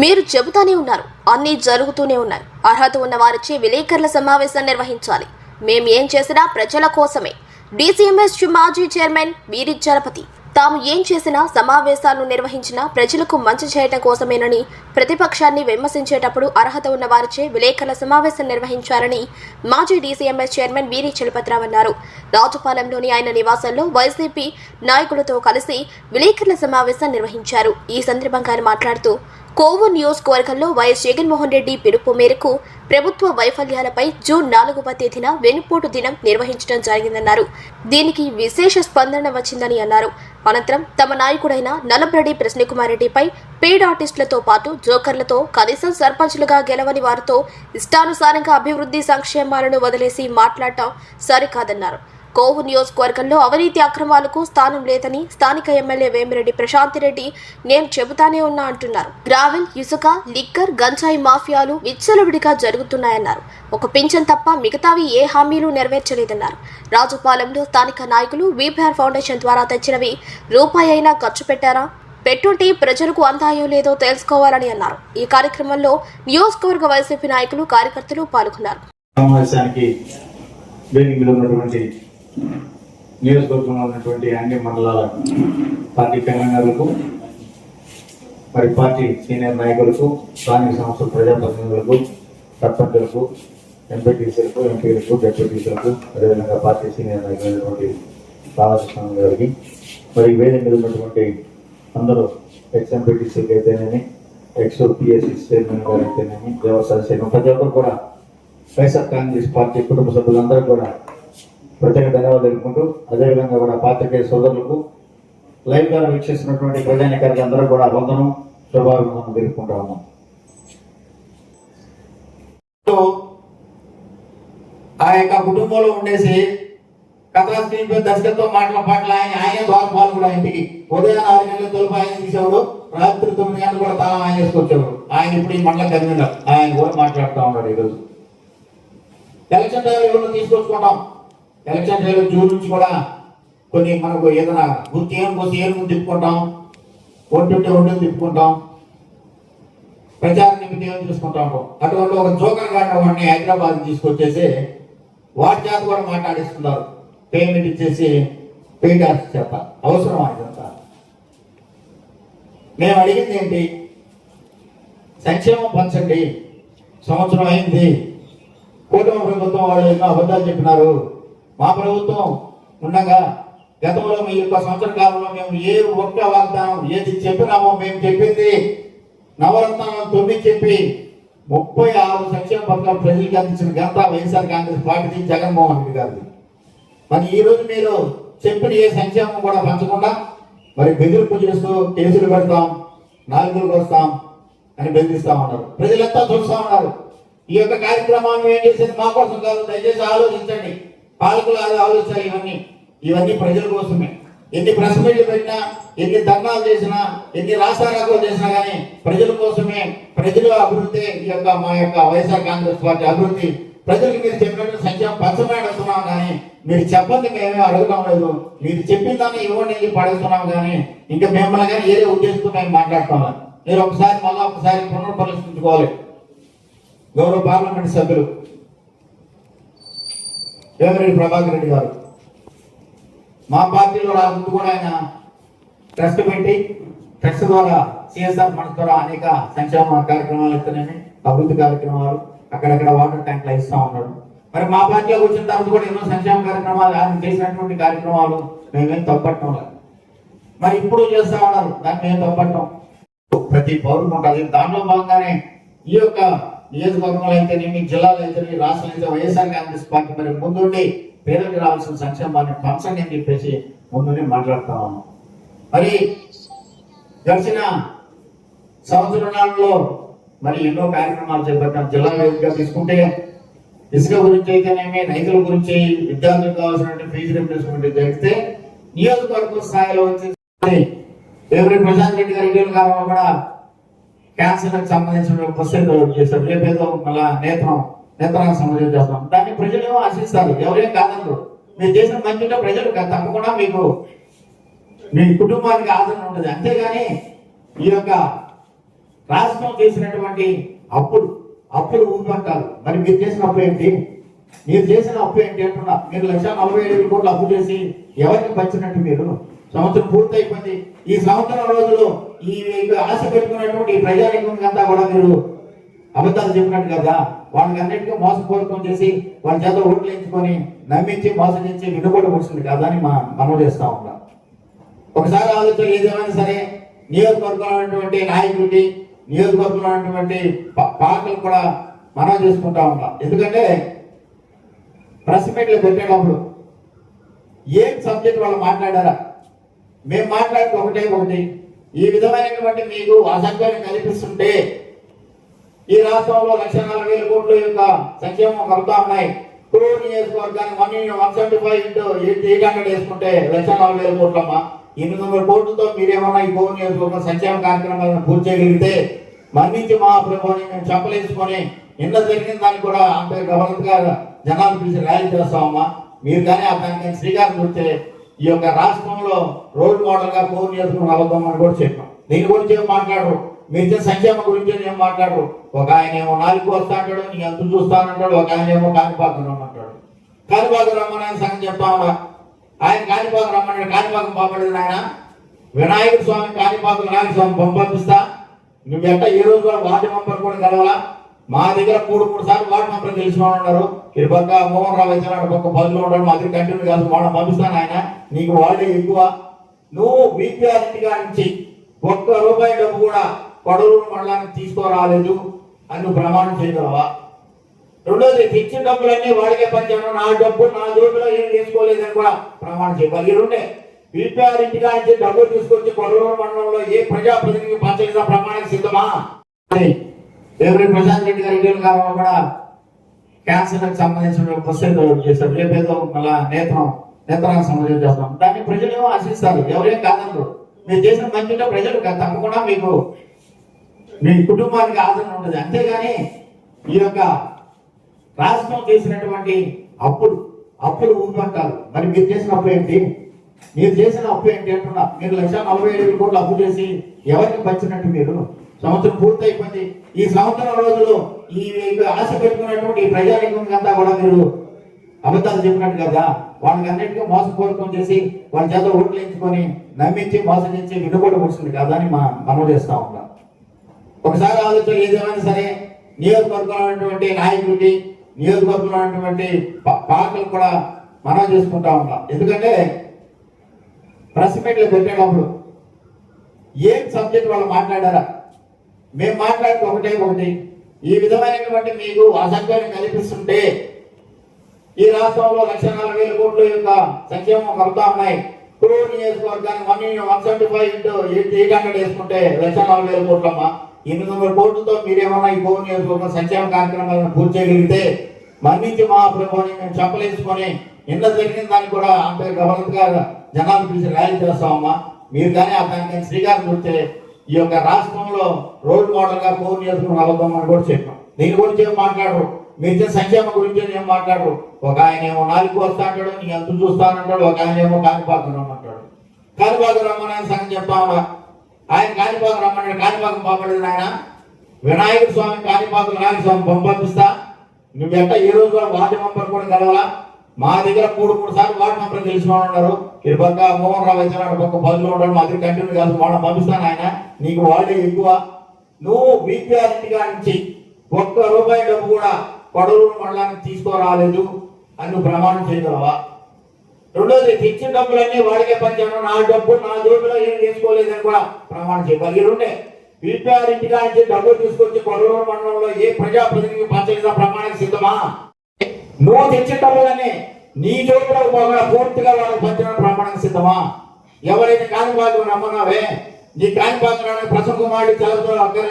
మీరు చెబుతానే ఉన్నారు. అన్నీ జరుగుతూనే ఉన్నాయి. అర్హత ఉన్న వారిచే విలేకరుల సమావేశం నిర్వహించాలి. మేము ఏం చేసినా ప్రజల కోసమే. డీసీఎంఎస్ మాజీ చైర్మన్ వీరి చలపతి. తాము ఏం చేసినా సమావేశాలను నిర్వహించినా ప్రజలకు మంచి చేయటం కోసమేనని ప్రతిపక్షాన్ని విమర్శించేటప్పుడు అర్హత ఉన్న వారిచే విలేకరుల సమావేశం నిర్వహించారని మాజీ డీసీఎంఎస్ చైర్మన్ వీరి చలపతిరావు అన్నారు. రాజుపాలెంలోని ఆయన నివాసంలో వైసీపీ నాయకులతో కలిసి విలేకరుల సమావేశం నిర్వహించారు. ఈ సందర్భంగా ఆయన మాట్లాడుతూ కోవు నియోజకవర్గంలో వైఎస్ జగన్మోహన్ రెడ్డి పిలుపు మేరకు ప్రభుత్వ వైఫల్యాలపై జూన్ నాలుగవ తేదీన వెనుపోటు దినం నిర్వహించడం జరిగిందన్నారు. దీనికి విశేష స్పందన వచ్చిందని అన్నారు. అనంతరం తమ నాయకుడైన నలభ్రెడ్డి ప్రశ్నకుమార్ రెడ్డిపై పెయిడ్ ఆర్టిస్టులతో పాటు జోకర్లతో కనీసం సర్పంచులుగా గెలవని వారితో ఇష్టానుసారంగా అభివృద్ధి సంక్షేమాలను వదిలేసి మాట్లాడటం సరికాదన్నారు. కోవు నియోజకవర్గంలో అవినీతి అక్రమాలకు స్థానం లేదని స్థానిక ఎమ్మెల్యే వేమిరెడ్డి ప్రశాంతిరెడ్డి నేను చెబుతానే ఉన్నా అంటున్నారు. గ్రావెల్ ఇసుక లిక్కర్ గంజాయి మాఫియాలు విచ్చలవిడిగా జరుగుతున్నాయన్నారు. ఒక పింఛన్ తప్ప మిగతావి ఏ హామీలు నెరవేర్చలేదన్నారు. రాజుపాలెంలో స్థానిక నాయకులు వీపీఆర్ ఫౌండేషన్ ద్వారా తెచ్చినవి రూపాయి అయినా ఖర్చు పెట్టారా? పెట్టుంటే ప్రజలకు అందాయో లేదో తెలుసుకోవాలని అన్నారు. ఈ కార్యక్రమంలో నియోజకవర్గ వైసీపీ నాయకులు కార్యకర్తలు పాల్గొన్నారు. సమావేశానికి వేదికలో ఉన్నటువంటి నియోజకవర్గంలో ఉన్నటువంటి అన్ని మండలాల పార్టీ తెలంగాణకు మరి పార్టీ సీనియర్ నాయకులకు స్థానిక సంస్థల ప్రజాప్రతినిధులకు సర్పంచులకు ఎంపీటీసీలకు ఎంపీలకు డిప్యూటీసీలకు అదేవిధంగా పార్టీ సీనియర్ నాయకులైనటువంటి బాలకృష్ణ గారికి మరి వేదిక మీద ఉన్నటువంటి అందరూ ఎక్స్ ఎంపీటీసీకి అయితేనేమి ఎక్స్ పిఎస్సి చైర్మన్ గారు అయితేనేమి దేవస్థాన చైర్మన్ ప్రతి ఒక్కరు కూడా వైఎస్ఆర్ కాంగ్రెస్ పార్టీ కుటుంబ సభ్యులందరూ కూడా ప్రత్యేక ధన్యవాదాలు తెలుపుకుంటూ అదేవిధంగా కూడా పాత్రికేయ సోదరులకు లైవ్ ద్వారా వీక్షిస్తున్నటువంటి ప్రజానికారికి అందరూ కూడా వందనం శుభాభివందనం తెలుపుకుంటా ఉన్నాం. ఆ యొక్క కుటుంబంలో ఉండేసి కథా స్క్రీన్ దర్శకత్వం మాటల పాటలు ఆయన ఆయన ద్వారా పాల్గొడు ఇంటికి ఉదయం ఆరు గంటల తలుపు ఆయన తీసేవాడు రాత్రి తొమ్మిది గంటలు కూడా తాళం ఆయన చేసుకొచ్చేవాడు ఆయన ఇప్పుడు ఈ మండలం కన్వీనర్ ఆయన కూడా మాట్లాడుతూ ఉన్నాడు ఈరోజు. ఎలక్షన్ టైంలో ఎవరిని తీసుకొచ్చుకుంటాం. ఎలక్షన్ టైంలో జూన్ నుంచి కూడా కొన్ని మనకు ఏదైనా గుర్తు ఏం కోసం ఏం తిప్పుకుంటాం ఒంటుంటే ఒంటిని తిప్పుకుంటాం ప్రచార నిమిత్తం ఏం చూసుకుంటాము అటువంటి ఒక జోకర్ గారిని వాడిని హైదరాబాద్ తీసుకొచ్చేసి వాడి చేత కూడా మాట్లాడిస్తున్నారు. పేమెంట్ ఇచ్చేసి పెయింట్ ఆర్ట్స్ చేత. అవసరం ఇదంతా. మేము అడిగింది ఏంటి? సంక్షేమం పంచండి. సంవత్సరం అయింది. కూటమి ప్రభుత్వం వాళ్ళు ఎన్నో అబద్ధాలు చెప్పినారు. మా ప్రభుత్వం ఉండగా గతంలో మీ యొక్క సంవత్సర కాలంలో మేము ఏ ఒక్క వాగ్దానం ఏది చెప్పినామో మేము చెప్పింది. నవరత్నాలను తొమ్మిది చెప్పి ముప్పై ఆరు సంక్షేమ పథకాలు ప్రజలకు అందించిన ఘనత Y S R Congress party Jaganmohan Reddy గారిది. మరి ఈ రోజు మీరు చెప్పిన ఏ సంక్షేమం కూడా పంచకుండా మరి బెదిరింపు చేస్తూ కేసులు పెడతాం నాలుగులకు వస్తాం అని బెదిరిస్తా ఉన్నారు. ప్రజలంతా చూస్తా ఉన్నారు. ఈ యొక్క కార్యక్రమాన్ని ఏం చేసేది మా కోసం కాదు దయచేసి ఆలోచించండి. పాలకులు అది ఇవన్నీ. ఇవన్నీ ప్రజల కోసమే. ఎన్ని ప్రెస్ మీట్లు పెట్టినా ఎన్ని ధర్నాలు చేసినా ఎన్ని రాసారాకులు చేసినా కానీ ప్రజల కోసమే ప్రజల అభివృద్ధి ఈ యొక్క మా యొక్క వైఎస్ఆర్ కాంగ్రెస్ పార్టీ అభివృద్ధి. ప్రజలకు మీరు చెప్పినట్టు సంక్షేమం పంచమే అడుగుతున్నాం కానీ మీరు చెప్పండి మేమే అడగడం లేదు. మీరు చెప్పిన దాన్ని ఇవ్వండి అని పడుతున్నాం కానీ ఇంకా మిమ్మల్ని కానీ ఏదో ఉద్దేశంతో మేము మాట్లాడుతున్నాం మీరు ఒకసారి మళ్ళీ ఒకసారి పునర్పరిశీలించుకోవాలి గౌరవ పార్లమెంట్ సభ్యులు వేమిరెడ్డి ప్రభాకర్ రెడ్డి గారు. మా పార్టీలో రా ముందు కూడా ఆయన ట్రస్ట్ పెట్టి ట్రస్ట్ ద్వారా సిఎస్ఆర్ ఫండ్స్ ద్వారా అనేక సంక్షేమ కార్యక్రమాలు ఇస్తున్నాయి అభివృద్ధి కార్యక్రమాలు అక్కడక్కడ వాటర్ ట్యాంక్లు ఇస్తా ఉన్నాడు మరి మా పార్టీలోకి వచ్చిన తర్వాత కూడా ఎన్నో సంక్షేమ కార్యక్రమాలు ఆయన చేసినటువంటి కార్యక్రమాలు మేమేం తప్పట్టం లేదు మరి ఇప్పుడు చేస్తా ఉన్నారు దాన్ని మేము తప్పట్టం ప్రతి పౌరుడు ఉంటుంది దాంట్లో భాగంగానే ఈ యొక్క నియోజకవర్గంలో అయితేనేమి జిల్లాలో అయితేనేమి రాష్ట్రంలో అయితే వైఎస్ఆర్ కాంగ్రెస్ పార్టీ మరి ముందుండి పేదలకు రావాల్సిన సంక్షేమాన్ని పంచండి అని చెప్పేసి ముందునే మాట్లాడుతా ఉన్నాం. మరి గడిచిన సంవత్సరాలలో మరి ఎన్నో కార్యక్రమాలు చేపట్టాం. జిల్లా వేదికగా తీసుకుంటే ఇసుక గురించి అయితేనేమి రైతుల గురించి విద్యార్థులకు కావాల్సిన ఫీజు రిప్లేస్మెంట్ జరిగితే నియోజకవర్గ స్థాయిలో వచ్చేసి ఎవరి ప్రశాంత్ రెడ్డి గారి కూడా క్యాన్సర్కి సంబంధించిన పుస్తకం చేశారు? రేపేదో మళ్ళా నేత్రం నేత్రానికి సంబంధించి చేస్తాం దాన్ని ప్రజలు ఏమో ఆశిస్తారు. ఎవరేం కాదన్నారు మీరు చేసిన మంచి ప్రజలు తప్పకుండా మీకు మీ కుటుంబానికి ఆదరణ ఉంటుంది. అంతేగాని ఈ యొక్క రాష్ట్రం చేసినటువంటి అప్పులు అప్పులు ఉందంటారు మరి మీరు చేసిన అప్పు ఏంటి? మీరు చేసిన అప్పు ఏంటి అంటున్నా. మీరు లక్ష నలభై ఏడు కోట్లు అప్పు చేసి ఎవరికి పంచినట్టు మీరు? సంవత్సరం పూర్తయిపోయింది. ఈ సంవత్సరం రోజులు ఈ ఆశ పెట్టుకున్నటువంటి ఈ అంతా కూడా మీరు అబద్ధాలు చెప్పినట్టు కదా? వాళ్ళకి అన్నిటికీ మోసపూరితం చేసి వాళ్ళ చేత ఓట్లు ఎంచుకొని నమ్మించి మోసం చేసి వినుబడి కూర్చుంది కదా అని మా మనం చేస్తా ఉన్నాం. ఒకసారి ఆలోచన ఏదేమైనా సరే నియోజకవర్గంలో ఉన్నటువంటి నాయకుడికి నియోజకవర్గంలో ఉన్నటువంటి పా- కూడా మనం చేసుకుంటా ఉంటాం ఎందుకంటే ప్రెస్ మీట్లు పెట్టేటప్పుడు ఏం సబ్జెక్ట్ వాళ్ళు మాట్లాడారా? మేము మాట్లాడితే ఒకటే ఒకటి. ఈ విధమైనటువంటి మీకు అసంఖ్యాన్ని కల్పిస్తుంటే ఈ రాష్ట్రంలో లక్ష నలభై వేల కోట్ల యొక్క సంక్షేమం కలుగుతా ఉన్నాయి. కురు నియోజకవర్గాన్ని one one seventy five into eight eight hundred వేసుకుంటే లక్ష నలభై వేల కోట్లమ్మా. ఎనిమిది వందల కోట్లతో మీరేమన్నా ఈ కోరు నియోజకవర్గం సంక్షేమ కార్యక్రమాలను పూర్తి చేయగలిగితే మన్నించి మా ప్రభుత్వాన్ని మేము చెప్పలేసుకొని నిన్న జరిగిన దానికి కూడా అంత గవర్నమెంట్గా జనాలు పిలిచి ర్యాలీ చేస్తామమ్మా. మీరు కానీ ఆ దానికి శ్రీకారం చూస్తే ఈ యొక్క రాష్ట్రంలో రోల్ మోడల్గా చేసుకుని నియోజకవర్గం అని కూడా చెప్పాం. దీని గురించి ఏం మాట్లాడరు? మీరు ఇచ్చే సంక్షేమం గురించి ఏం మాట్లాడరు? ఒక ఆయన ఏమో నాలుగు వస్తా అంటాడు నీ ఎంత చూస్తానంటాడు ఒక ఆయన ఏమో కాణిపాకం రమ్మంటాడు. కాణిపాకం రమ్మని ఆయన సంగతి చెప్తామా ఆయన కాణిపాకం రమ్మన్నాడు కాణిపాకం పంపలేదు ఆయన వినాయక స్వామి కాణిపాకం వినాయక స్వామి పంపిస్తా నువ్వు ఎట్ట ఈ రోజు కూడా వార్డు మెంబర్ కూడా కలవాలా? మా దగ్గర మూడు మూడు సార్లు వార్డు మెంబర్ తెలిసిన ఉన్నారు. ఈ పక్క మోహన్ రావు అయితే పక్క పదిలో ఉన్నాడు మా దగ్గర కంటిన్యూ కాదు వాళ్ళని పంపిస్తాను ఆయన. నీకు వాళ్ళే ఎక్కువ. నువ్వు బీపీఆర్ నుంచి ఒక్క రూపాయి డబ్బు కూడా కొడవలూరు మండలానికి తీసుకురాలేదు అని నువ్వు ప్రమాణం చేయగలవా? రెండోది తెచ్చిన డబ్బులన్నీ వాడికే పనిచేయడం నా డబ్బు నా జోబులో ఏం తీసుకోలేదని కూడా ప్రమాణం చేయాలి ఈ రెండే. బీపీఆర్ ఇంటిగా నుంచి డబ్బులు తీసుకొచ్చి కొడవలూరు మండలంలో ఏ ప్రజాప్రతినిధి పంచలేదా ప్రమాణం సిద్ధమా? ఎవరి ప్రశాంత్ రెడ్డి గారి ఇటీవల కాలంలో కూడా క్యాన్సర్కి సంబంధించిన బస్సు ఏదో చేశారు. రేపేదో మళ్ళా నేత్రం నేత్రానికి సంబంధించి చేస్తాం. దాన్ని ప్రజలు ఏమో ఆశిస్తారు. ఎవరేం కాదన్నారు మీరు చేసిన మంచిగా ప్రజలు తప్పకుండా మీకు మీ కుటుంబానికి ఆదరణ ఉంటుంది. అంతేగాని ఈ యొక్క రాష్ట్రం చేసినటువంటి అప్పులు అప్పులు ఊపిమంటారు మరి మీరు చేసిన అప్పు ఏంటి? మీరు చేసిన అప్పు ఏంటి అంటున్నా మీరు లక్ష నలభై ఏడు కోట్లు అప్పు చేసి ఎవరికి పంచినట్టు మీరు? సంవత్సరం పూర్తయిపోయింది. ఈ సంవత్సరం రోజులు ఈ ఆశ పెట్టుకున్నటువంటి ఈ ప్రజానికం అంతా కూడా మీరు అబద్ధాలు చెప్పినట్టు కదా? వాళ్ళకి అన్నింటికీ మోసపూరితం చేసి వాళ్ళ చేత ఓట్లు ఎంచుకొని నమ్మించి మోసం చేసి వినుబడి కూర్చుంది కదా అని మా మనం చేస్తా ఉంటాం ఒకసారి ఆలోచన ఏదేమైనా సరే నియోజకవర్గంలో ఉన్నటువంటి నాయకుడికి నియోజకవర్గంలో ఉన్నటువంటి పా- పాలకులు కూడా మనం చేసుకుంటా ఉంటాం ఎందుకంటే ప్రెస్ మీట్లు పెట్టేటప్పుడు ఏం సబ్జెక్ట్ వాళ్ళు మాట్లాడారా? మేము మాట్లాడితే ఒకటే ఒకటి. ఈ విధమైనటువంటి మీకు అసంఖ్యాన్ని కల్పిస్తుంటే ఈ రాష్ట్రంలో లక్ష నలభై వేల కోట్ల యొక్క సంక్షేమం కలుగుతా ఉన్నాయి. కురు నియోజకవర్గానికి one one seventy five into eight eight hundred వేసుకుంటే లక్ష నలభై వేల కోట్లమ్మా. ఎనిమిది వందల కోట్లతో మీరేమన్నా ఈ కోరు నియోజకవర్గం సంక్షేమ కార్యక్రమాలను పూర్తి చేయగలిగితే మన్నించి మా ప్రభుత్వాన్ని మేము చెప్పలేసుకొని నిన్న జరిగిన దానికి కూడా అంత గారు జనాలు పిలిచి ర్యాలీ చేస్తామమ్మా. మీరు కానీ ఆ దానికి శ్రీకారం చూస్తే ఈ యొక్క రాష్ట్రంలో రోల్ మోడల్గా నియోజకవర్గం అవద్దాం అని కూడా చెప్పాం. దీని గురించి ఏం మాట్లాడరు. మీరు సంక్షేమ గురించి ఏం మాట్లాడరు. ఒక ఆయన ఏమో నాలుగు వస్తా అంటాడు నీ ఎంత చూస్తానంటాడు ఒక ఆయన ఏమో కాణిపాకం రమ్మంటాడు. కాణిపాకం రమ్మని సంగతి చెప్తామా ఆయన కాణిపాకం రమ్మన్నాడు కాణిపాకం పంపలేదు ఆయన వినాయక స్వామి కాణిపాకం నాయక స్వామి పంపిస్తా. నువ్వు ఎట్ట ఈ రోజు కూడా వార్డు మెంబర్ కూడా కలవాలా? మా దగ్గర మూడు మూడు సార్లు వార్డు మెంబర్ తెలిసిన వాళ్ళు ఉన్నారు. ఈ పక్క మోహన్ రావు అయితే పక్క పదులు ఉన్నాడు. మా దగ్గర కంటిన్యూ కాదు. వాళ్ళని పంపిస్తాను ఆయన. నీకు వాళ్ళే ఎక్కువ. నువ్వు బీపీఆర్ ఇంటిగా నుంచి ఒక్క రూపాయి డబ్బు కూడా కొడవలూరు మండలానికి తీసుకురాలేదు. అని నువ్వు ప్రమాణం చేయగలవా? రెండోది తెచ్చిన డబ్బులన్నీ వాడికే పంచాను నా డబ్బు నా జోబులో ఏం తీసుకోలేదని కూడా ప్రమాణం చేయాలి ఈ బీపీఆర్ ఇంటిగా నుంచి డబ్బులు తీసుకొచ్చి కొడవలూరు మండలంలో ఏ ప్రజాప్రతినిధికి పంచలేదా? ప్రమాణం సిద్ధమా? నువ్వు తెచ్చేటప్పుడనే డబ్బులని నీ జోబులో పోగా పూర్తిగా వాళ్ళకి పంచిన బ్రాహ్మణం సిద్ధమా? ఎవరైతే కాణిపాకం రమ్మన్నావే నీ కాణిపాకం ప్రసన్న కుమారుడు చదువుతో అక్కడ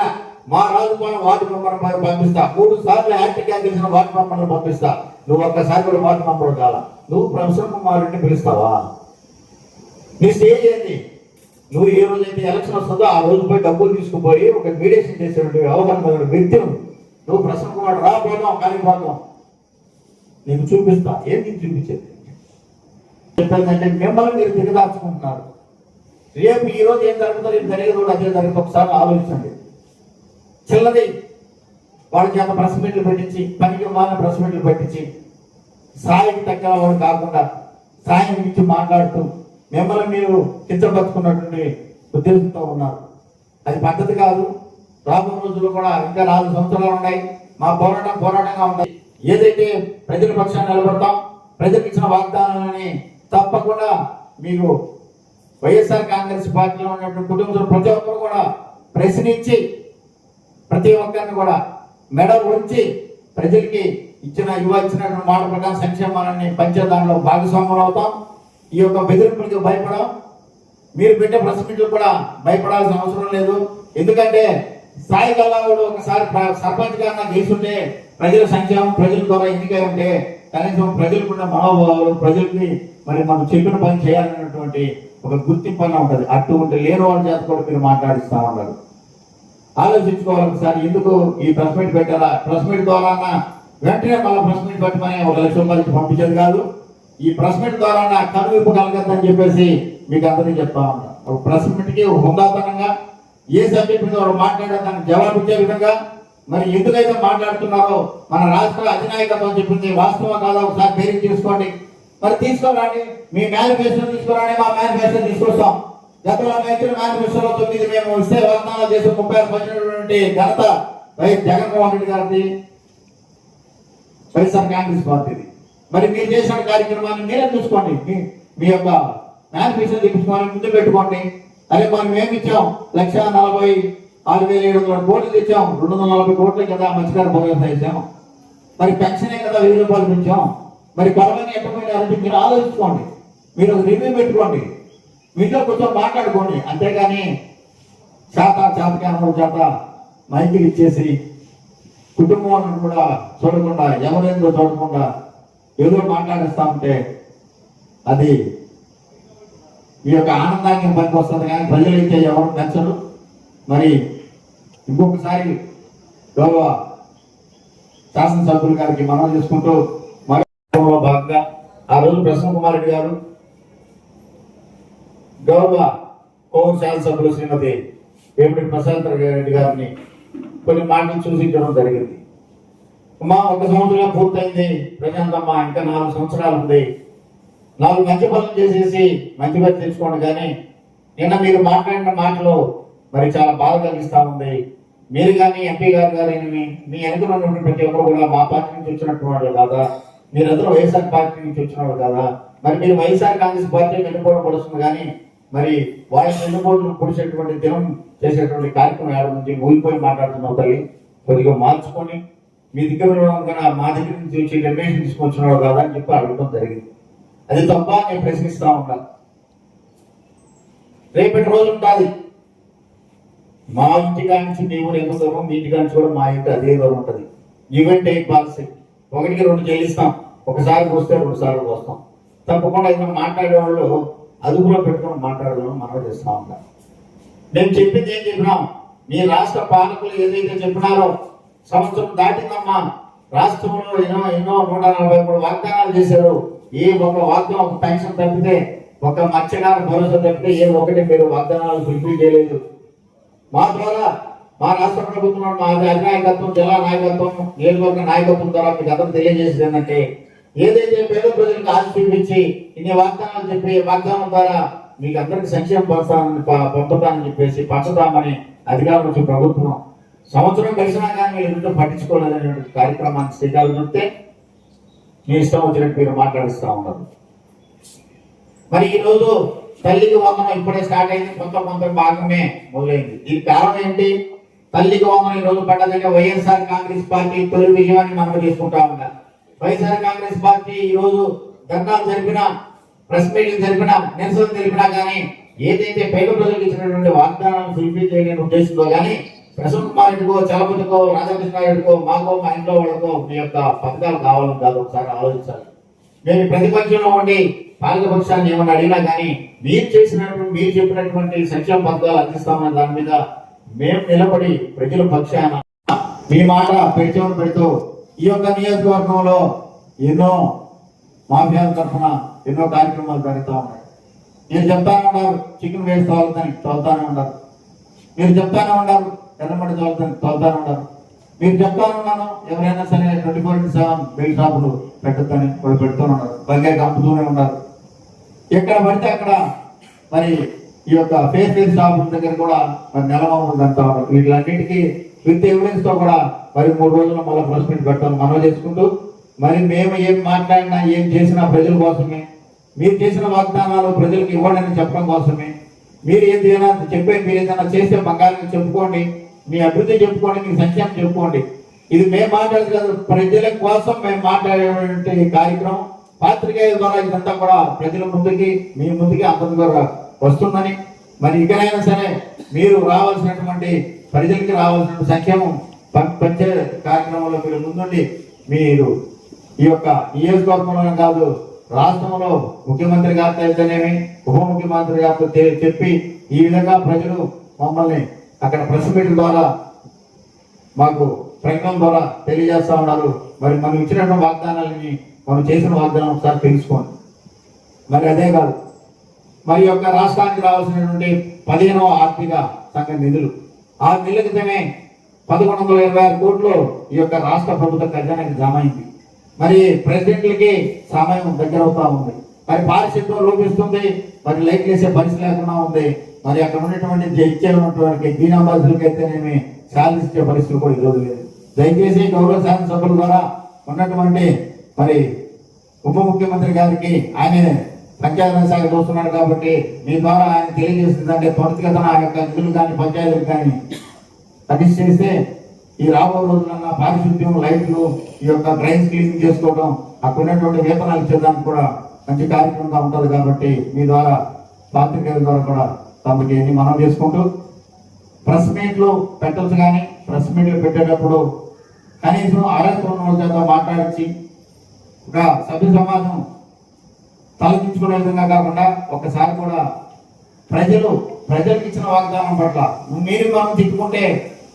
మా రాజుపాలెం వార్డు మెంబర్ పంపిస్తా. మూడు సార్లు హ్యాట్రిక్ గెలిచిన వార్డు మెంబర్లు పంపిస్తా. నువ్వు ఒక్కసారి కూడా వార్డు మెంబర్ కాల నువ్వు ప్రసన్న కుమారుడిని పిలుస్తావా? నీ స్టేజ్ ఏంటి నువ్వు ఏ రోజైతే ఎలక్షన్ వస్తుందో ఆ రోజు పోయి డబ్బులు తీసుకుపోయి ఒక మీడియేషన్ చేసేటువంటి వ్యవహారం వ్యక్తి నువ్వు. నువ్వు ప్రసన్న కుమార్ రా పోదాం కాణిపాకం నీకు చూపిస్తా. ఏం నీకు చూపించేది? చెప్పేదంటే మిమ్మల్ని మీరు దిగదార్చుకుంటున్నారు రేపు ఈ రోజు ఏం జరుగుతుందో రేపు జరిగేది కూడా అదే జరుగుతుంది. ఒకసారి ఆలోచించండి. చిల్లది వాళ్ళ చేత ప్రెస్ మీట్లు పెట్టించి పనికి మాన ప్రెస్ మీట్లు పెట్టించి సాయికి తగ్గ వాడు కాకుండా సాయం ఇచ్చి మాట్లాడుతూ మిమ్మల్ని మీరు కించపరుచుకున్నటువంటి ఉద్దేశంతో ఉన్నారు. అది పద్ధతి కాదు. రాబోయే రోజుల్లో కూడా ఇంకా నాలుగు సంవత్సరాలు ఉన్నాయి. మా పోరాటం పోరాటంగా ఉన్నాయి ఏదైతే ప్రజల పక్షాన్ని నిలబడతాం ప్రజలకు ఇచ్చిన వాగ్దానాలని తప్పకుండా మీరు వైఎస్ఆర్ కాంగ్రెస్ పార్టీలో ఉన్నటువంటి కుటుంబం ప్రతి ఒక్కరు కూడా ప్రశ్నించి ప్రతి ఒక్కరిని కూడా మెడ ఉంచి ప్రజలకి ఇచ్చిన యువ ఇచ్చినటువంటి మాట ప్రకారం సంక్షేమాన్ని పంచే దానిలో భాగస్వాములు అవుతాం. ఈ యొక్క బెదిరింపులకు భయపడం మీరు పెట్టే ప్రెస్ కూడా భయపడాల్సిన అవసరం లేదు. ఎందుకంటే సాయి గల్లావుడు ఒకసారి సర్పంచ్ గారిన గెలుచుంటే ప్రజల సంక్షేమం ప్రజల ద్వారా ఎన్నికై ఉంటే కనీసం ప్రజలకున్న మనోభావాలు ప్రజలకి మరి మనం చెప్పిన పని చేయాలనేటువంటి ఒక గుర్తింపు అన్న ఉంటుంది. అటువంటి లేని వాళ్ళ చేత కూడా మీరు మాట్లాడిస్తా ఉన్నారు. ఆలోచించుకోవాలి ఒకసారి ఎందుకు ఈ ప్రెస్ మీట్ పెట్టారా ప్రెస్ మీట్ ద్వారా వెంటనే మళ్ళీ ప్రెస్ మీట్ పెట్టమని ఒక లక్ష రూపాయలు పంపించేది కాదు. ఈ ప్రెస్ మీట్ ద్వారా కనువిప్పు కలగద్దని చెప్పేసి మీకు అందరికీ చెప్తా ఉన్నా. ఒక ప్రెస్ మీట్కి హుందాతనంగా ఏ సబ్జెక్ట్ మీద వాళ్ళు మాట్లాడే దానికి జవాబు ఇచ్చే విధంగా మరి ఎందుకైతే మాట్లాడుతున్నారో మన రాష్ట్ర అధినాయకత్వం చెప్పింది వాస్తవం కాదా ఒకసారి పేరు తీసుకోండి మరి తీసుకోరండి మీ మేనిఫెస్టో తీసుకురండి మా మేనిఫెస్టో తీసుకొస్తాం. గతంలో మేము మేనిఫెస్టోలో తొమ్మిది మేము ఇస్తే వాగ్దానాలు చేసి ముప్పై ఆరు వచ్చినటువంటి ఘనత వైఎస్ జగన్మోహన్ రెడ్డి గారిది. వైఎస్ఆర్ కాంగ్రెస్ పార్టీది. మరి మీరు చేసిన కార్యక్రమాన్ని మీరే చూసుకోండి. మీ- యొక్క మేనిఫెస్టో తీసుకోవాలని ముందు పెట్టుకోండి. అరే మనం ఏమి ఇచ్చాం? లక్ష నలభై ఆరు వేల ఏడు వందల కోట్లు ఇచ్చాం రెండు వందల నలభై కోట్లే కదా మత్స్యకార భోజనం ఇచ్చాం మరి పెన్షనే కదా వెయ్యి రూపాయలు పెంచాం. మరి పరమని ఎట్టపోయినారంటే మీరు ఆలోచించుకోండి. మీరు ఒక రివ్యూ పెట్టుకోండి. మీతో కొంచెం మాట్లాడుకోండి. అంతేగాని చేత చేతకాలం చేత మైకిల్ ఇచ్చేసి కుటుంబం కూడా చూడకుండా ఎవరేందో చూడకుండా ఏదో మాట్లాడిస్తా ఉంటే అది మీ యొక్క ఆనందానికి పనికి వస్తుంది కానీ ప్రజలైతే ఎవరు నచ్చరు. మరి ఇంకొకసారి గౌరవ శాసనసభ్యుల గారికి మనం చేసుకుంటూ మరో భాగంగా ఆ రోజు ప్రసన్న కుమార్ రెడ్డి గారు గౌరవ కోవూరు శాసనసభ్యులు శ్రీమతి వేమిడి ప్రశాంత్ రెడ్డి గారిని కొన్ని మాటలు సూచించడం జరిగింది. అమ్మా ఒక సంవత్సరం పూర్తయింది ప్రశాంతమ్మ ఇంకా నాలుగు సంవత్సరాలు ఉంది. నాలుగు మంచి పనులు చేసేసి మంచి పని తెచ్చుకోండి కానీ నిన్న మీరు మాట్లాడిన మాటలు మరి చాలా బాధ కలిగిస్తా ఉంది. మీరు కానీ ఎంపీ గారు కానీ మీ మీ వెనుకలో ఉన్నటువంటి ప్రతి ఒక్కరు కూడా మా పార్టీ నుంచి వచ్చినట్టు వాళ్ళు కాదా? మీరందరూ వైఎస్ఆర్ పార్టీ నుంచి వచ్చిన వాళ్ళు మరి మీరు వైఎస్ఆర్ కాంగ్రెస్ పార్టీ వెనుకోవడం పడుతుంది కానీ మరి వాళ్ళ వెన్నుపోట్లు పొడిచేటువంటి దినం చేసేటువంటి కార్యక్రమం ఏడాది నుంచి ఊగిపోయి మాట్లాడుతున్నావు తల్లి. కొద్దిగా మార్చుకొని మీ దగ్గర ఉండడం కన్నా మా దగ్గర నుంచి వచ్చి నిర్ణయం తీసుకొచ్చినావు కదా అని చెప్పి అడగడం జరిగింది. అది తప్ప నేను ప్రశ్నిస్తా ఉంటాను రేపటి రోజు ఉంటుంది మా ఇంటి కాడి నుంచి మీ ఊరు ఎంత దూరం మీ ఇంటి కాడి కూడా మా ఇంటి అదే దూరం ఉంటుంది. ఈవెంట్ ఏ పాలసీ ఒకటికి రెండు చెల్లిస్తాం. ఒకసారి వస్తే రెండు సార్లు వస్తాం తప్పకుండా ఏదైనా మాట్లాడే వాళ్ళు అదుపులో పెట్టుకొని మాట్లాడడం మనం చేస్తా ఉంటాం నేను చెప్పింది ఏం చెప్పినాం? మీ రాష్ట్ర పాలకులు ఏదైతే చెప్పినారో సంవత్సరం దాటిందమ్మా. రాష్ట్రంలో ఎన్నో ఎన్నో నూట నలభై మూడు వాగ్దానాలు చేశారు. ఏ ఒక వాగ్దానం ఒక పెన్షన్ తప్పితే ఒక మత్స్యకార భరోసా తప్పితే ఏ ఒకటి మీరు వాగ్దానాలు ఫుల్ఫిల్ చేయలేదు. మా ద్వారా మా రాష్ట్ర ప్రభుత్వం మా అధినాయకత్వం జిల్లా నాయకత్వం నియోజకవర్గ నాయకత్వం ద్వారా మీకు అందరూ తెలియజేసేది ఏంటంటే ఏదైతే పేద ప్రజలకు ఆశ చూపించి ఇన్ని వాగ్దానాలు చెప్పి వాగ్దానం ద్వారా మీకు అందరికి సంక్షేమ పంచుతానని ప- పంపుతానని చెప్పేసి పంచుతామని అధికారులు వచ్చి ప్రభుత్వం. సంవత్సరం గడిచినా కానీ మీరు ఎందుకు పట్టించుకోలేదనే కార్యక్రమాన్ని శ్రీకారం చుడితే మీ ఇష్టం వచ్చినట్టు మీరు మాట్లాడిస్తా ఉన్నారు. మరి ఈ రోజు తల్లికి వందనం ఇప్పుడే స్టార్ట్ అయింది. కొంత కొంత భాగమే మొదలైంది. దీనికి కారణం ఏంటి? తల్లికి వందనం ఈ రోజు పడ్డదంటే వైఎస్ఆర్ కాంగ్రెస్ పార్టీ తొలి విజయాన్ని మనం తీసుకుంటా ఉన్నారు. వైఎస్ఆర్ కాంగ్రెస్ పార్టీ ఈ రోజు ధర్నాలు జరిపిన ప్రెస్ మీట్లు జరిపిన నిరసన జరిపినా కానీ ఏదైతే పేద ప్రజలకు ఇచ్చినటువంటి వాగ్దానాలను ఫుల్ఫిల్ చేయలేని ఉద్దేశంతో కానీ ప్రసన్న కుమార్ రెడ్డికో చలపతికో రాధాకృష్ణాయుడికో మాకో మా ఇంట్లో వాళ్ళకో మీ యొక్క పథకాలు కావాలని కాదు ఒకసారి ఆలోచించాలి. నేను ప్రతిపక్షంలో ఉండి పాలకపక్షాన్ని ఏమన్నా అడిగినా కానీ మీరు చేసినటువంటి మీరు చెప్పినటువంటి సంక్షేమ పథకాలు అందిస్తామన్న దాని మీద మేము నిలబడి ప్రజల పక్షాన మీ మాట పెడితే పెడుతూ ఈ యొక్క నియోజకవర్గంలో ఎన్నో మాఫియాల తరఫున ఎన్నో కార్యక్రమాలు జరుగుతూ ఉన్నాయి. మీరు చెప్తానే ఉన్నారు చికెన్ వేస్ట్ వాళ్ళని తోలుతానే ఉన్నారు. మీరు చెప్తానే ఉన్నారు తెల్లమడి తోలుతాను తోలుతానున్నారు మీరు చెప్తానన్నాను ఎవరైనా సరే twenty four into seven bill షాపులు పెట్టొద్దని వాళ్ళు పెడుతూనే ఉన్నారు. బంగారు అమ్ముతూనే ఉన్నారు. ఎక్కడ పడితే అక్కడ మరి ఈ యొక్క ఫేస్ ఫేస్ షాపుల దగ్గర కూడా మరి నెలమూలు అంటా ఉన్నారు. వీటిలన్నిటికీ విత్ ఎవిడెన్స్తో కూడా మరి మూడు రోజుల్లో మళ్ళీ ప్రెస్ మీట్ పెట్టాలని మనవి చేసుకుంటూ మరి మేము ఏం మాట్లాడినా ఏం చేసినా ప్రజల కోసమే. మీరు చేసిన వాగ్దానాలు ప్రజలకు ఇవ్వండి అని చెప్పడం కోసమే. మీరు ఏదైనా చెప్పే మీరు ఏదైనా చేస్తే బంగారం చెప్పుకోండి. మీ అభివృద్ధి చెప్పుకోండి మీ సంక్షేమం చెప్పుకోండి. ఇది మేము మాట్లాడేది కాదు ప్రజల కోసం మేము మాట్లాడేటువంటి కార్యక్రమం. పాత్రికేయ ద్వారా ఇదంతా కూడా ప్రజల ముందుకి మీ ముందుకి అందరి ద్వారా వస్తుందని. మరి ఇకనైనా సరే మీరు రావాల్సినటువంటి ప్రజలకి రావాల్సిన సంక్షేమం పం- పంచే కార్యక్రమంలో మీరు ముందుండి మీరు ఈ యొక్క నియోజకవర్గంలోనే కాదు రాష్ట్రంలో ముఖ్యమంత్రి గారితో అయితేనేమి ఉప ముఖ్యమంత్రి గారితో చెప్పి ఈ విధంగా ప్రజలు మమ్మల్ని అక్కడ ప్రెస్ మీట్ ద్వారా మాకు ప్రకటన ద్వారా తెలియజేస్తా ఉన్నారు. మరి మనం ఇచ్చినటువంటి వాగ్దానాలని మనం చేసిన వాగ్దానం ఒకసారి తెలుసుకోండి. మరి అదే కాదు మరి యొక్క రాష్ట్రానికి రావాల్సినటువంటి పదిహేనవ ఆర్థిక సంఘ నిధులు. ఆ నెలల క్రితమే పదకొండు వందల ఇరవై ఆరు కోట్లు ఈ యొక్క రాష్ట్ర ప్రభుత్వ ఖజానాకి జమ అయింది. మరి ప్రెసిడెంట్లకి సమయం దగ్గర అవుతా ఉంది. మరి పారిశుద్ధ్యం లోపిస్తుంది మరి లైట్ చేసే పరిస్థితి లేకుండా ఉంది. మరి అక్కడ ఉన్నటువంటి ఇచ్చే ఉన్నటువంటి దీనాబాసులకి అయితేనేమి సాధించే ఇచ్చే పరిస్థితులు కూడా ఈరోజు లేదు దయచేసి గౌరవ శాసనసభ్యుల ద్వారా ఉన్నటువంటి మరి ఉప ముఖ్యమంత్రి గారికి ఆయన పంచాయతీ శాఖ చూస్తున్నాడు కాబట్టి మీ ద్వారా ఆయన తెలియజేస్తుందంటే త్వరితగతన ఆ యొక్క నిధులు కానీ పంచాయతీలు కానీ అడిస్ట్ చేస్తే ఈ రాబో రోజులన్న పారిశుద్ధ్యం లైట్లు ఈ యొక్క డ్రైన్స్ క్లీనింగ్ చేసుకోవడం అక్కడ ఉన్నటువంటి వేతనాలు ఇచ్చేదానికి కూడా మంచి కార్యక్రమంగా ఉంటుంది కాబట్టి మీ ద్వారా పాత్రికేయుల ద్వారా కూడా తమకి ఇది మనం చేసుకుంటూ ప్రెస్ మీట్లు పెట్టచ్చు కానీ ప్రెస్ మీట్లు పెట్టేటప్పుడు కనీసం అర్హత ఉన్న వాళ్ళ చేత మాట్లాడించి ఒక సభ్య సమాజం తలదించుకునే విధంగా కాకుండా ఒకసారి కూడా ప్రజలు ప్రజలకు ఇచ్చిన వాగ్దానం పట్ల మీరు మనం తిట్టుకుంటే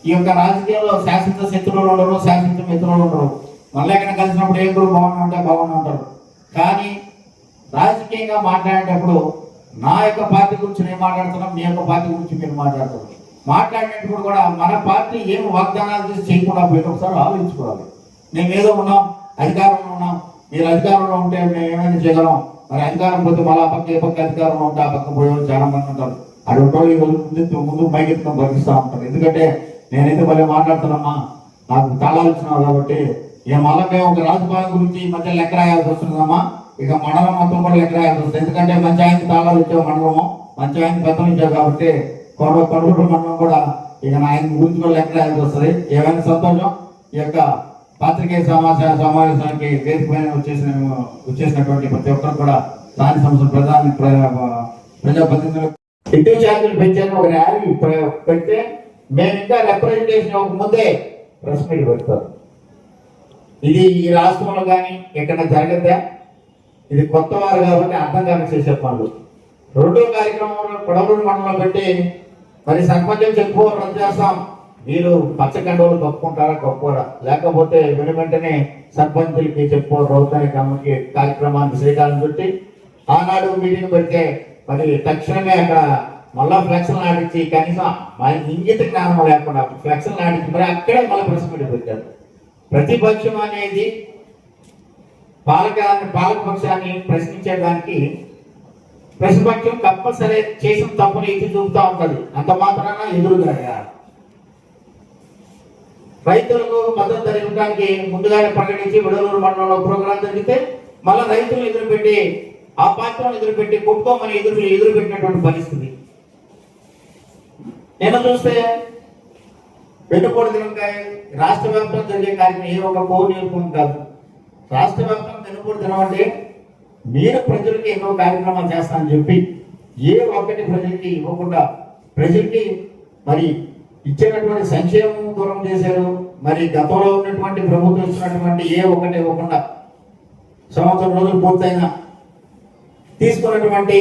ఈ యొక్క రాజకీయాల్లో శాశ్వత శత్రువులు ఉండరు శాశ్వత మిత్రులు ఉండరు. మళ్ళీ ఎక్కడ కలిసినప్పుడు ఏ గురు బాగున్నా ఉంటే బాగున్నా ఉంటారు. కానీ రాజకీయంగా మాట్లాడేటప్పుడు నా యొక్క పార్టీ గురించి నేను మాట్లాడుతున్నాం మీ యొక్క పార్టీ గురించి మీరు మాట్లాడుతున్నాం మాట్లాడినప్పుడు కూడా మన పార్టీ ఏం వాగ్దానాలు చేసి చేయకుండా పోయి ఒకసారి ఆలోచించుకోవాలి. మేము ఏదో ఉన్నాం అధికారంలో ఉన్నాం మీరు అధికారంలో ఉంటే మేము ఏమైనా చేయగలం. మరి అధికారం పోతే మళ్ళీ ఆ పక్క ఏ పక్క అధికారంలో ఉంటే ఆ పక్క పోయే చాలా మంది ఉంటారు. అటువంటి వాళ్ళు రోజు ముందు ముందు మైకెత్తుకొని భరిస్తూ ఉంటారు. ఎందుకంటే నేనైతే మళ్ళీ మాట్లాడుతున్నామా నాకు తలాల్సిన కాబట్టి ఇక మళ్ళీ మేము ఒక రాజభవన్ గురించి ఈ మధ్య లెక్క రాయాల్సి వస్తుందమ్మా. ఇక మండలం మొత్తం కూడా లెక్క రాయాల్సి ఎందుకంటే పంచాయతీ తాళాలు ఇచ్చే మండలము పంచాయతీ పెద్దలు ఇచ్చావు కాబట్టి కొడ కొడుకు మండలం కూడా ఇక నా ఆయన గురించి కూడా లెక్క రాయాల్సి వస్తుంది. ఏమైనా సంతోషం? ఈ యొక్క పాత్రికేయ సమాచార సమావేశానికి వేదిక పైన వచ్చేసిన వచ్చేసినటువంటి ప్రతి ఒక్కరు కూడా స్థానిక సంస్థ ప్రధాని ప్రజాప్రతినిధులు ఇంటి ఛార్జీలు పెంచాను ఒక ర్యాలీ పెడితే మేము ఇంకా రిప్రజెంటేషన్ ఇవ్వకముందే ప్రెస్ మీట్ పెడతారు. ఇది ఈ రాష్ట్రంలో కానీ ఎక్కడ జరగద్దా? ఇది కొత్త వారు కాబట్టి అర్థం కాని చేసే పనులు. రెండో కార్యక్రమంలో పొడవులు మండలం పెట్టి మరి సర్పంచం చెప్పుకో రద్దు చేస్తాం. మీరు పచ్చకండవులు కప్పుకుంటారా కప్పుకోరా? లేకపోతే వెను వెంటనే సర్పంచులకి చెప్పుకో రౌతాయి కమ్మకి కార్యక్రమాన్ని శ్రీకారం చుట్టి ఆనాడు మీటింగ్ పెడితే మరి తక్షణమే అక్కడ మళ్ళా ఫ్లెక్స్లు నాటించి కనీసం మన ఇంగిత జ్ఞానం లేకుండా ఫ్లెక్స్లు నాటించి మరి అక్కడే మళ్ళీ ప్రశ్న మీట్ పెట్టారు. ప్రతిపక్షం అనేది పాలకాన్ని పాలకపక్షాన్ని ప్రశ్నించేదానికి ప్రతిపక్షం తప్పనిసరి చేసిన తప్పుని ఎత్తి చూపుతా ఉంటుంది. అంత మాత్రాన ఎదురుగా రైతులకు మద్దతు ధర ఇవ్వడానికి ముందుగానే ప్రకటించి విడలూరు మండలంలో ప్రోగ్రాం జరిగితే మళ్ళీ రైతులు ఎదురుపెట్టి ఆ పాత్రను ఎదురు పెట్టి ఎదురు ఎదురుపెట్టినటువంటి పరిస్థితి. నేను చూస్తే వెన్నుపోటు దినంకాయ రాష్ట్ర వ్యాప్తంగా జరిగే కార్యక్రమం ఏ ఒక కోరు నిలుపుకోవడం కాదు. రాష్ట్ర వ్యాప్తంగా వెన్నుపోటు దినం మీరు ప్రజలకి ఎన్నో కార్యక్రమాలు చేస్తానని చెప్పి ఏ ఒక్కటి ప్రజలకి ఇవ్వకుండా ప్రజలకి మరి ఇచ్చినటువంటి సంక్షేమం దూరం చేశారు మరి గతంలో ఉన్నటువంటి ప్రభుత్వం ఇచ్చినటువంటి ఏ ఒక్కటి ఇవ్వకుండా సంవత్సరం రోజులు పూర్తయినా తీసుకున్నటువంటి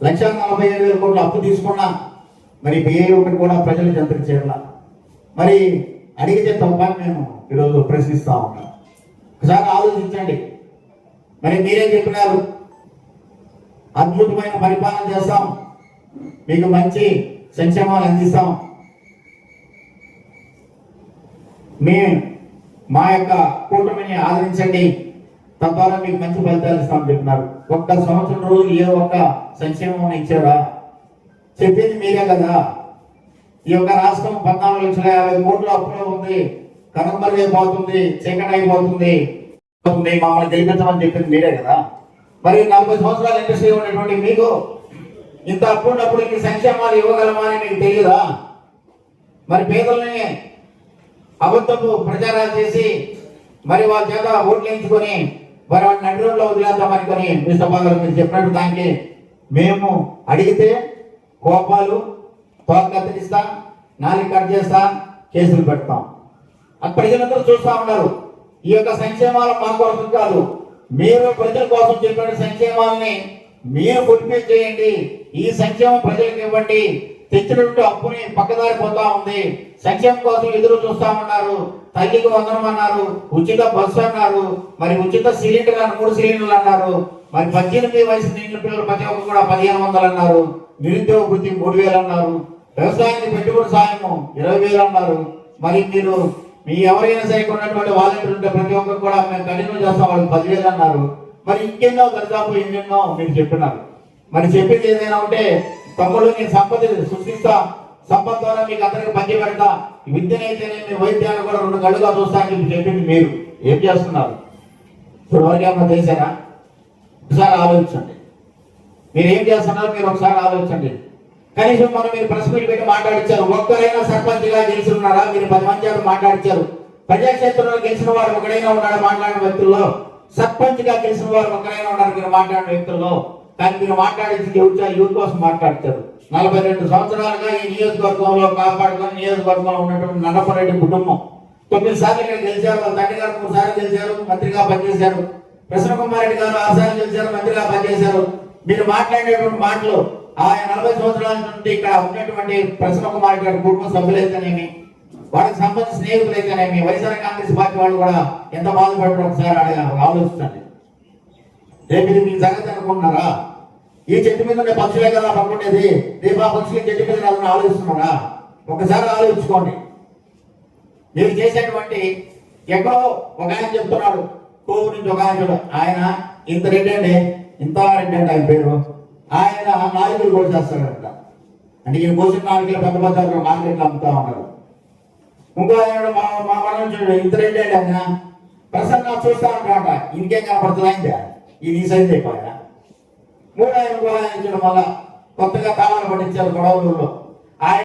లక్ష నలభై ఐదు వేల కోట్లు అప్పు తీసుకున్నా మరి ఏ ఒకటి కూడా ప్రజలు జంతకు చేయాల మరి అడిగితే తప్ప నేను ఈరోజు ప్రశ్నిస్తా ఉన్నాను ఒకసారి ఆలోచించండి. మరి మీరే చెప్పినారు. అద్భుతమైన పరిపాలన చేస్తాం. మీకు మంచి సంక్షేమాలు అందిస్తాం. మీ మా యొక్క కూటమిని ఆదరించండి. తద్వారా మీకు మంచి ఫలితాలు ఇస్తామని చెప్పినారు. ఒక్క సంవత్సరం రోజులు ఏ ఒక్క సంక్షేమం ఇచ్చారా? చెప్పింది మీరే కదా. ఈ యొక్క రాష్ట్రం పద్నాలుగు లక్షల యాభై కోట్ల అప్పులో ఉంది. కనుమరుగైపోతుంది చీకటి అయిపోతుంది మమ్మల్ని గెలిపించమని చెప్పింది మీరే కదా. మరి నలభై సంవత్సరాల ఇండస్ట్రీ ఉన్నటువంటి మీకు ఇంత అప్పుడప్పుడు ఈ సంక్షేమాలు ఇవ్వగలమా అని మీకు తెలియదా మరి పేదల్ని అబద్ధపు ప్రచారాలు చేసి మరి వాళ్ళ చేత ఓట్లు ఎంచుకొని మరి వాళ్ళని నడిరోడ్లో వదిలేద్దామని కొని మీ గారు మీరు చెప్పినట్టు దానికి మేము అడిగితే కోపాలు తోక కత్తిరిస్తా నాలుగు కట్ చేస్తా కేసులు పెడతాం. అని ప్రజలందరూ చూస్తా ఉన్నారు. ఈ యొక్క సంక్షేమాలు మా కోసం కాదు. మీరు ప్రజల కోసం చెప్పిన సంక్షేమాలని మీరు ఫుల్ఫిల్ చేయండి. ఈ సంక్షేమం ప్రజలకు ఇవ్వండి. తెచ్చినట్టు అప్పుని పక్కదారి పోతా ఉంది. సంక్షేమం కోసం ఎదురు చూస్తా ఉన్నారు. తల్లికి వందనం అన్నారు. ఉచిత బస్సు అన్నారు. మరి ఉచిత సిలిండర్ అని మూడు సిలిండర్లు అన్నారు. మరి పద్దెనిమిది వయసు నిండిన పిల్లలు ప్రతి ఒక్కరు కూడా పదిహేను వందలు అన్నారు. నిరుద్యోగ వృత్తి మూడు వేలు అన్నారు. వ్యవసాయానికి పెట్టుబడి సాయము ఇరవై వేలు అన్నారు. మరి మీరు మీ ఎవరైనా సరే ఉన్నటువంటి వాలంటీర్ ఉంటే ప్రతి ఒక్కరు కూడా మేము కంటిన్యూ చేస్తాం వాళ్ళకి పదివేలు అన్నారు. మరి ఇంకెన్నో దరిదాపు ఎన్నెన్నో మీరు చెప్పినారు. మరి చెప్పింది ఏదైనా ఉంటే తమ్ముడు నేను సంపద సృష్టిస్తా సంపద ద్వారా మీకు అందరికి పంచి పెడతా. విద్యనైతేనే మీ వైద్యాన్ని కూడా రెండు కళ్ళుగా చూస్తా అని చెప్పింది మీరు. ఏం చేస్తున్నారు? ఇప్పుడు వరకు ఏమన్నా చేశారా ఒకసారి ఆలోచించండి. మీరు ఏం చేస్తున్నారు? మీరు ఒకసారి ఆలోచించండి. కనీసం మనం మీరు ప్రెస్ మీట్ పెట్టి మాట్లాడించారు ఒక్కరైనా సర్పంచ్గా గెలిచి ఉన్నారా మీరు పది మంది చేత మాట్లాడించారు ప్రజాక్షేత్రంలో గెలిచిన వారు ఒకడైనా ఉన్నాడు మాట్లాడిన వ్యక్తుల్లో? సర్పంచ్గా గెలిచిన వారు ఒకరైనా ఉన్నారు మీరు మాట్లాడిన వ్యక్తుల్లో? కానీ మీరు మాట్లాడించింది యువత యూత్ కోసం మాట్లాడతారు నలభై రెండు సంవత్సరాలుగా ఈ నియోజకవర్గంలో కాపాడుకొని నియోజకవర్గంలో ఉన్నటువంటి నన్నపరెడ్డి కుటుంబం. తొమ్మిది సార్లు ఇక్కడ గెలిచారు వాళ్ళ తండ్రి గారు మూడు సార్లు గెలిచారు మంత్రిగా పనిచేశారు. ప్రసన్న కుమార్ రెడ్డి గారు ఆరు సార్లు గెలిచారు మంత్రిగా పనిచేశారు. మీరు మాట్లాడేటువంటి మాటలు ఆయన నలభై సంవత్సరాల నుండి ఇక్కడ ఉన్నటువంటి ప్రసన్న కుమార్ రెడ్డి గారి కుటుంబ సభ్యులైతేనేమి వాళ్ళకి సంబంధించిన స్నేహితులైతేనేమి వైఎస్ఆర్ కాంగ్రెస్ పార్టీ వాళ్ళు కూడా ఎంత బాధపడతారో ఒకసారి అడగ ఆలోచించండి. రేపు ఇది మీ సంగతి అనుకుంటున్నారా? ఈ చెట్టు మీద ఉండే పక్షులే కదా పడుకునేది? రేపు ఆ పక్షులు చెట్టు మీద రాదని ఆలోచిస్తున్నారా? ఒకసారి ఆలోచించుకోండి. మీరు చేసేటువంటి ఎక్కడో ఒక ఆయన చెప్తున్నాడు కోవు నుంచి ఒక ఆయన ఆయన ఇంత రెడ్డి అండి ఇంత రెడ్డి అండి ఆయన పేరు? ఆయన నాయకులు కూడా చేస్తారంట అంటే ఈయన కోసిన నాయకులు పెద్ద పెద్ద మార్కెట్లు అమ్ముతా ఉన్నారు. ఇంకో ఆయన మా మా మనం చూడు ఇంత రెడ్డి ఆయన? ప్రసన్న చూస్తా ఉంటాడ ఇంకేం కనపడుతుంది ఆయన? ఈ నీ సైజ్ అయిపోయా? మూడు ఆయన కూడా ఆయన చూడు మళ్ళా కొత్తగా తాళాలు పట్టించారు గొడవలూరులో.